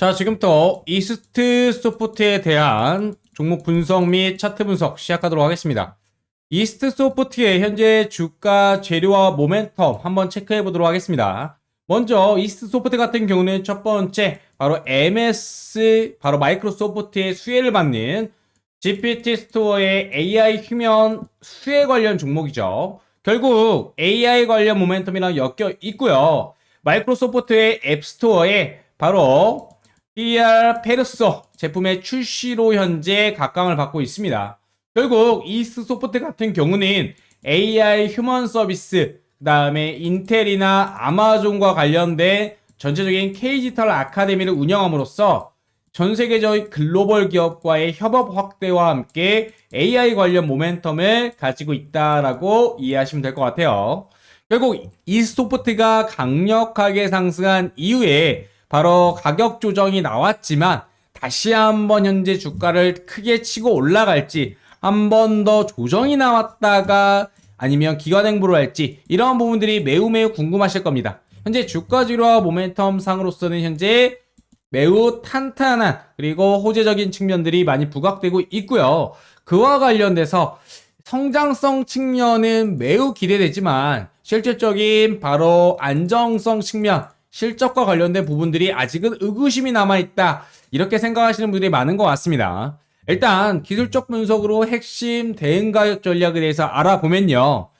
자, 지금부터 이스트 소프트에 대한 종목 분석 및 차트 분석 시작하도록 하겠습니다. 이스트 소프트의 현재 주가 재료와 모멘텀 한번 체크해 보도록 하겠습니다. 먼저 이스트 소프트 같은 경우는 첫 번째 바로 MS 바로 마이크로소프트의 수혜를 받는 GPT 스토어의 AI 휴면 수혜 관련 종목이죠. 결국 AI 관련 모멘텀이랑 엮여 있고요. 마이크로소프트의 앱스토어에 바로 PR 페르소 제품의 출시로 현재 각광을 받고 있습니다. 결국 이스트 소프트 같은 경우는 AI 휴먼 서비스, 그 다음에 인텔이나 아마존과 관련된 전체적인 K디지털 아카데미를 운영함으로써 전 세계적 글로벌 기업과의 협업 확대와 함께 AI 관련 모멘텀을 가지고 있다라고 이해하시면 될 것 같아요. 결국 이스소프트가 강력하게 상승한 이후에 바로 가격 조정이 나왔지만 다시 한번 현재 주가를 크게 치고 올라갈지 한 번 더 조정이 나왔다가 아니면 기관 행보를 할지 이러한 부분들이 매우 매우 궁금하실 겁니다. 현재 주가 지로와 모멘텀 상으로서는 현재 매우 탄탄한 그리고 호재적인 측면들이 많이 부각되고 있고요. 그와 관련돼서 성장성 측면은 매우 기대되지만 실질적인 바로 안정성 측면 실적과 관련된 부분들이 아직은 의구심이 남아있다. 이렇게 생각하시는 분들이 많은 것 같습니다. 일단 기술적 분석으로 핵심 대응 가격 전략에 대해서 알아보면요.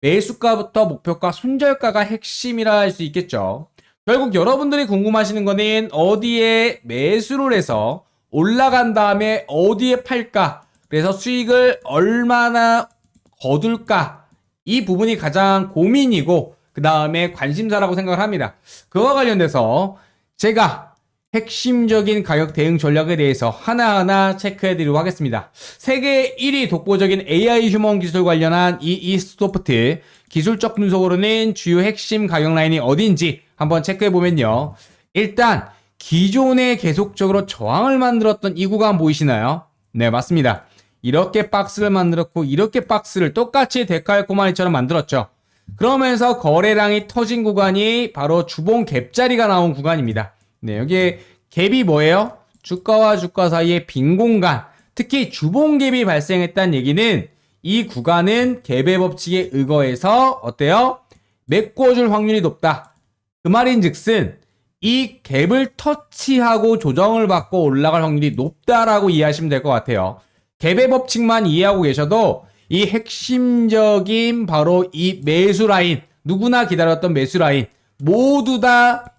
매수가부터 목표가, 손절가가 핵심이라 할 수 있겠죠. 결국 여러분들이 궁금하시는 거는 어디에 매수를 해서 올라간 다음에 어디에 팔까? 그래서 수익을 얼마나 거둘까? 이 부분이 가장 고민이고 그 다음에 관심사라고 생각을 합니다. 그와 관련돼서 제가 핵심적인 가격 대응 전략에 대해서 하나하나 체크해 드리도록 하겠습니다. 세계 1위 독보적인 AI 휴먼 기술 관련한 이 이스토프트 기술적 분석으로는 주요 핵심 가격 라인이 어딘지 한번 체크해 보면요. 일단 기존에 계속적으로 저항을 만들었던 이 구간 보이시나요? 네, 맞습니다. 이렇게 박스를 만들었고 이렇게 박스를 똑같이 데칼코마니처럼 만들었죠. 그러면서 거래량이 터진 구간이 바로 주봉 갭자리가 나온 구간입니다. 네, 여기에 갭이 뭐예요? 주가와 주가 사이의 빈 공간, 특히 주봉 갭이 발생했다는 얘기는 이 구간은 갭의 법칙에 의거해서 어때요? 메꿔줄 확률이 높다. 그 말인 즉슨 이 갭을 터치하고 조정을 받고 올라갈 확률이 높다라고 이해하시면 될 것 같아요. 갭의 법칙만 이해하고 계셔도 이 핵심적인 바로 이 매수 라인, 누구나 기다렸던 매수 라인, 모두 다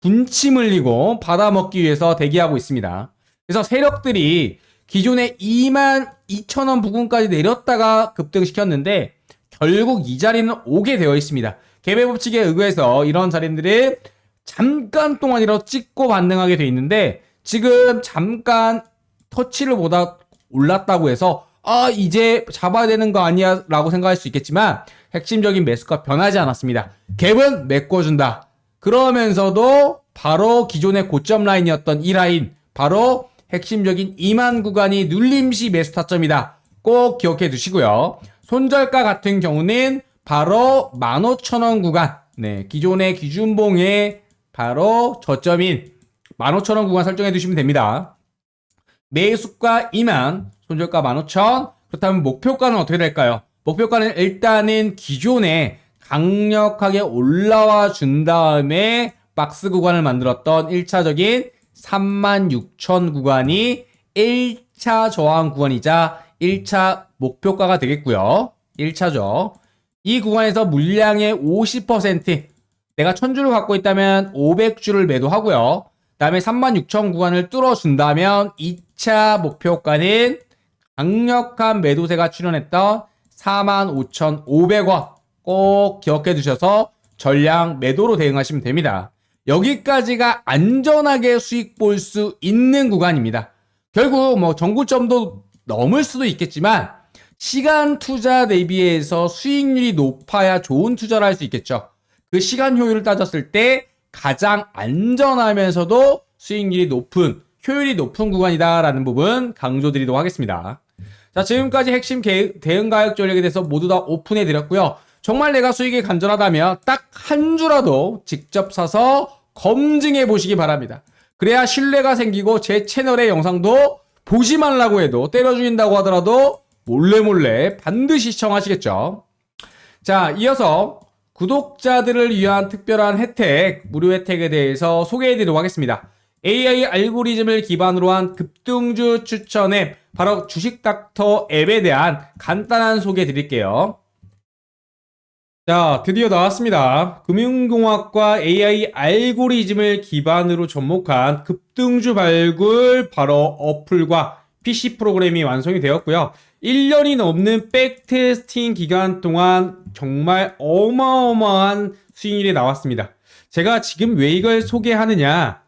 분침 흘리고 받아먹기 위해서 대기하고 있습니다. 그래서 세력들이 기존에 2만 2천 원 부근까지 내렸다가 급등시켰는데 결국 이 자리는 오게 되어 있습니다. 갭의 법칙에 의거해서 이런 자리들을 잠깐 동안이라도 찍고 반등하게 돼 있는데 지금 잠깐 터치를 보다 올랐다고 해서 아 이제 잡아야 되는 거 아니야 라고 생각할 수 있겠지만 핵심적인 매수가 변하지 않았습니다. 갭은 메꿔준다. 그러면서도 바로 기존의 고점 라인이었던 이 라인 바로 핵심적인 2만 구간이 눌림시 매수 타점이다. 꼭 기억해 두시고요. 손절가 같은 경우는 바로 15,000원 구간. 네, 기존의 기준봉에 바로 저점인 15,000원 구간 설정해 두시면 됩니다. 매수가 2만, 손절가 15,000. 그렇다면 목표가는 어떻게 될까요? 목표가는 일단은 기존에 강력하게 올라와 준 다음에 박스 구간을 만들었던 1차적인 36,000 구간이 1차 저항 구간이자 1차 목표가가 되겠고요. 1차죠. 이 구간에서 물량의 50% 내가 1000주를 갖고 있다면 500주를 매도하고요. 다음에 36,000 구간을 뚫어준다면 2차 목표가는 강력한 매도세가 출현했던 45,500원 꼭 기억해 두셔서 전량 매도로 대응하시면 됩니다. 여기까지가 안전하게 수익 볼 수 있는 구간입니다. 결국 뭐 정구점도 넘을 수도 있겠지만 시간 투자 대비해서 수익률이 높아야 좋은 투자를 할 수 있겠죠. 그 시간 효율을 따졌을 때 가장 안전하면서도 수익률이 높은 효율이 높은 구간이다라는 부분 강조드리도록 하겠습니다. 자, 지금까지 핵심 개- 대응 가격 전략에 대해서 모두 다 오픈해 드렸고요. 정말 내가 수익이 간절하다면 딱 한 주라도 직접 사서 검증해 보시기 바랍니다. 그래야 신뢰가 생기고 제 채널의 영상도 보지 말라고 해도 때려 죽인다고 하더라도 몰래 몰래 반드시 시청하시겠죠. 자, 이어서 구독자들을 위한 특별한 혜택, 무료 혜택에 대해서 소개해 드리도록 하겠습니다. AI 알고리즘을 기반으로 한 급등주 추천 앱, 바로 주식닥터 앱에 대한 간단한 소개 드릴게요. 자, 드디어 나왔습니다. 금융공학과 AI 알고리즘을 기반으로 접목한 급등주 발굴 바로 어플과 PC 프로그램이 완성이 되었고요. 1년이 넘는 백테스팅 기간 동안 정말 어마어마한 수익률이 나왔습니다. 제가 지금 왜 이걸 소개하느냐?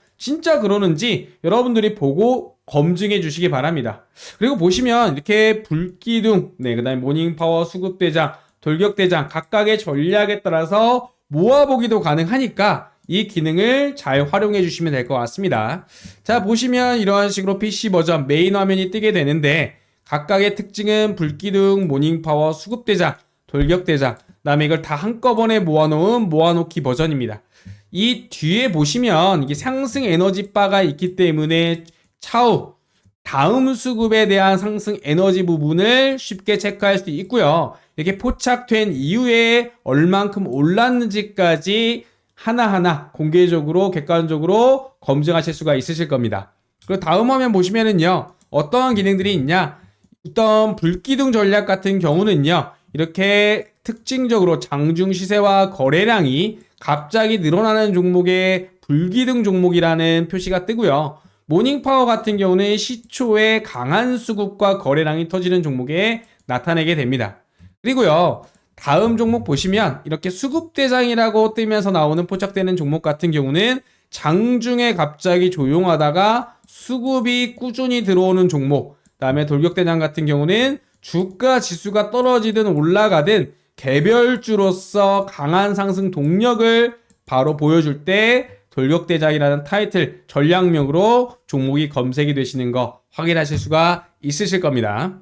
진짜 그러는지 여러분들이 보고 검증해 주시기 바랍니다. 그리고 보시면 이렇게 불기둥, 네, 그 다음에 모닝파워, 수급대장, 돌격대장 각각의 전략에 따라서 모아보기도 가능하니까 이 기능을 잘 활용해 주시면 될 것 같습니다. 자, 보시면 이러한 식으로 PC 버전 메인 화면이 뜨게 되는데 각각의 특징은 불기둥, 모닝파워, 수급대장, 돌격대장, 그 다음에 이걸 다 한꺼번에 모아놓은 모아놓기 버전입니다. 이 뒤에 보시면 이게 상승 에너지 바가 있기 때문에 차후 다음 수급에 대한 상승 에너지 부분을 쉽게 체크할 수 있고요. 이렇게 포착된 이후에 얼만큼 올랐는지까지 하나하나 공개적으로 객관적으로 검증하실 수가 있으실 겁니다. 그리고 다음 화면 보시면은요. 어떠한 기능들이 있냐? 어떤 불기둥 전략 같은 경우는요. 이렇게 특징적으로 장중 시세와 거래량이 갑자기 늘어나는 종목의 불기둥 종목이라는 표시가 뜨고요. 모닝파워 같은 경우는 시초에 강한 수급과 거래량이 터지는 종목에 나타내게 됩니다. 그리고요. 다음 종목 보시면 이렇게 수급 대장이라고 뜨면서 나오는 포착되는 종목 같은 경우는 장중에 갑자기 조용하다가 수급이 꾸준히 들어오는 종목. 그다음에 돌격대장 같은 경우는 주가 지수가 떨어지든 올라가든 개별주로서 강한 상승 동력을 바로 보여줄 때 돌격대장이라는 타이틀 전략명으로 종목이 검색이 되시는 거 확인하실 수가 있으실 겁니다.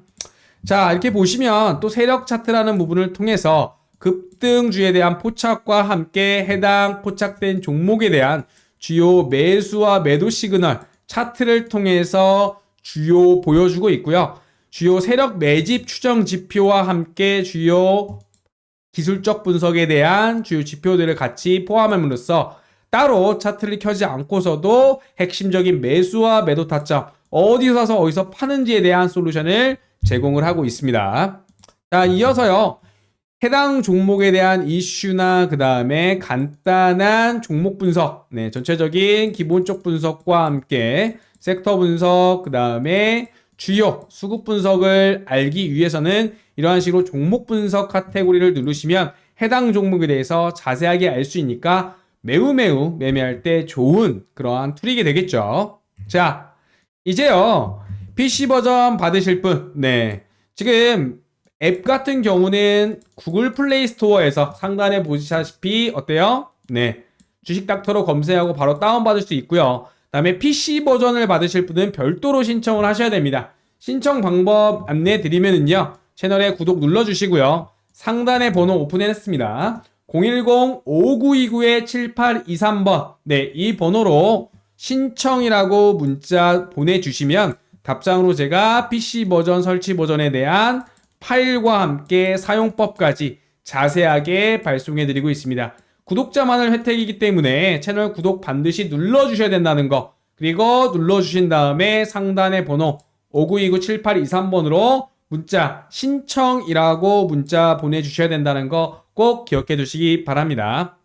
자, 이렇게 보시면 또 세력 차트라는 부분을 통해서 급등주에 대한 포착과 함께 해당 포착된 종목에 대한 주요 매수와 매도 시그널 차트를 통해서 주요 보여주고 있고요. 주요 세력 매집 추정 지표와 함께 주요 기술적 분석에 대한 주요 지표들을 같이 포함함으로써 따로 차트를 켜지 않고서도 핵심적인 매수와 매도 타점 어디서 사서 어디서 파는지에 대한 솔루션을 제공을 하고 있습니다. 자, 이어서요. 해당 종목에 대한 이슈나 그 다음에 간단한 종목 분석, 네, 전체적인 기본적 분석과 함께 섹터 분석, 그 다음에 주요 수급 분석을 알기 위해서는 이러한 식으로 종목 분석 카테고리를 누르시면 해당 종목에 대해서 자세하게 알 수 있으니까 매우 매우 매매할 때 좋은 그러한 툴이게 되겠죠. 자, 이제요. PC 버전 받으실 분, 네. 지금 앱 같은 경우는 구글 플레이 스토어에서 상단에 보시다시피 어때요? 네. 주식 닥터로 검색하고 바로 다운받을 수 있고요. 다음에 PC 버전을 받으실 분은 별도로 신청을 하셔야 됩니다. 신청 방법 안내 드리면은요. 채널에 구독 눌러주시고요. 상단에 번호 오픈했습니다. 010-5929-7823번. 네, 이 번호로 신청이라고 문자 보내주시면 답장으로 제가 PC 버전 설치 버전에 대한 파일과 함께 사용법까지 자세하게 발송해 드리고 있습니다. 구독자만을 혜택이기 때문에 채널 구독 반드시 눌러주셔야 된다는 거 그리고 눌러주신 다음에 상단의 번호 5929-7823번으로 문자 신청이라고 문자 보내주셔야 된다는 거 꼭 기억해 두시기 바랍니다.